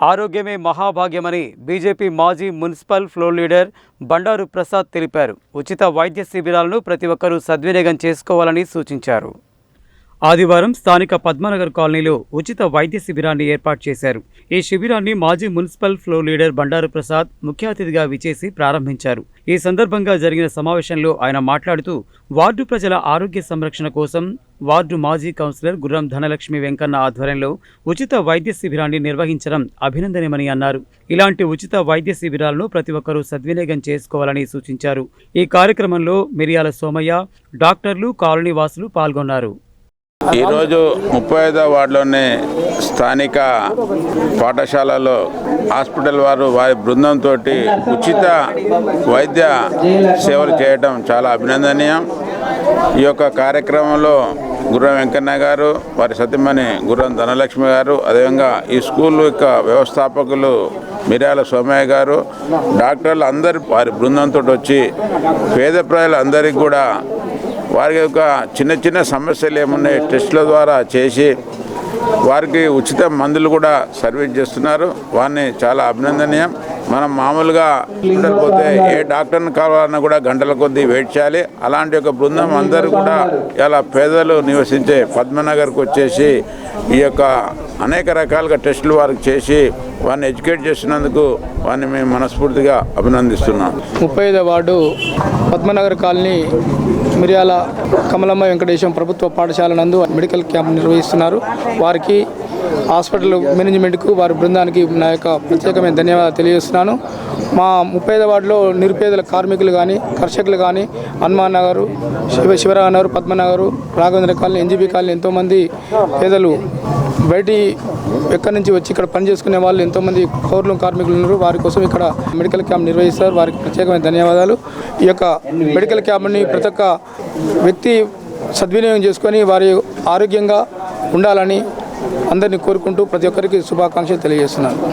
ఆరోగ్యమే మహాభాగ్యమని బీజేపీ మాజీ municipal floor leader Bandaru Prasad తెలిపారు. ఉచిత వైద్య శిబిరాలను ప్రతి ఒక్కరూ సద్వినియోగం చేసుకోవాలని సూచించారు. ఆదివారం స్థానిక పద్మనగర్ కాలనీలో ఉచిత వైద్య శిబిరాన్ని ఏర్పాటు చేశారు. ఈ శిబిరాన్ని మాజీ municipal floor leader Bandaru Prasad ముఖ్య అతిథిగా విచేసి ప్రారంభించారు. ఈ సందర్భంగా జరిగిన సమావేశంలో ఆయన మాట్లాడుతూ వార్డు ప్రజల ఆరోగ్య సంరక్షణ కోసం వార్డు మాజీ కౌన్సిలర్ గుర్రం ధనలక్ష్మి వెంకన్న ఆధ్వర్యంలో ఉచిత వైద్య శిబిరాన్ని నిర్వహించడం అభినందనీయమని అన్నారు. ఇలాంటి ఉచిత వైద్య శిబిరాలను ప్రతి ఒక్కరూ సద్వినియోగం చేసుకోవాలని సూచించారు. ఈ కార్యక్రమంలో మిరియాల సోమయ్య డాక్టర్లు కాలనీ వాసులు పాల్గొన్నారు. ఈరోజు ముప్పై ఐదో వార్డులోని స్థానిక పాఠశాలలో హాస్పిటల్ వారు వారి బృందంతో ఉచిత వైద్య సేవలు చేయడం చాలా అభినందనీయం. ఈ యొక్క కార్యక్రమంలో గుర్రం వెంకన్న గారు వారి సతీమణి గుర్రం ధనలక్ష్మి గారు అదేవిధంగా ఈ స్కూల్ యొక్క వ్యవస్థాపకులు మిర్యాల సోమయ్య గారు డాక్టర్లు అందరు వారి బృందంతో వచ్చి పేద ప్రజలందరికీ కూడా వారి యొక్క చిన్న చిన్న సమస్యలు ఏమున్నాయి టెస్టుల ద్వారా చేసి వారికి ఉచిత మందులు కూడా సర్వీస్ చేస్తున్నారు. వారిని చాలా అభినందనీయం. మనం మామూలుగా ఉండకపోతే పోతే ఏ డాక్టర్ని కావాలన్నా కూడా గంటల కొద్దీ వెయిట్ చేయాలి. అలాంటి ఒక బృందం అందరూ కూడా ఇలా పేదలు నివసించే పద్మనగర్కి వచ్చేసి ఈ యొక్క అనేక రకాలుగా టెస్టులు వారికి చేసి వారిని ఎడ్యుకేట్ చేసినందుకు వారిని మేము మనస్ఫూర్తిగా అభినందిస్తున్నాం. ముప్పై ఐదో వార్డు పద్మనగర్ కాలనీ మిర్యాల కమలమ్మ వెంకటేశం ప్రభుత్వ పాఠశాల నందు మెడికల్ క్యాంప్ నిర్వహిస్తున్నారు. వారికి హాస్పిటల్ మేనేజ్మెంట్కు వారి బృందానికి నా యొక్క ప్రత్యేకమైన ధన్యవాదాలు తెలియజేస్తున్నాను. మా ముప్పై వార్డులో నిరుపేదల కార్మికులు కానీ కర్షకులు కానీ Hanuman Nagar Shiva Sivarao Nagar Padmanagar Raghavendra colony NGB colony ఎంతోమంది పేదలు బయటి ఎక్కడి నుంచి వచ్చి ఇక్కడ పని చేసుకునే వాళ్ళు ఎంతోమంది పౌరులు కార్మికులు ఉన్నారు. వారి కోసం ఇక్కడ మెడికల్ క్యాంప్ నిర్వహిస్తారు. వారికి ప్రత్యేకమైన ధన్యవాదాలు. ఈ యొక్క మెడికల్ క్యాంప్ని ప్రతి ఒక్క వ్యక్తి సద్వినియోగం చేసుకొని వారి ఆరోగ్యంగా ఉండాలని అందరినీ కోరుకుంటూ ప్రతి ఒక్కరికి శుభాకాంక్షలు తెలియజేస్తున్నాను.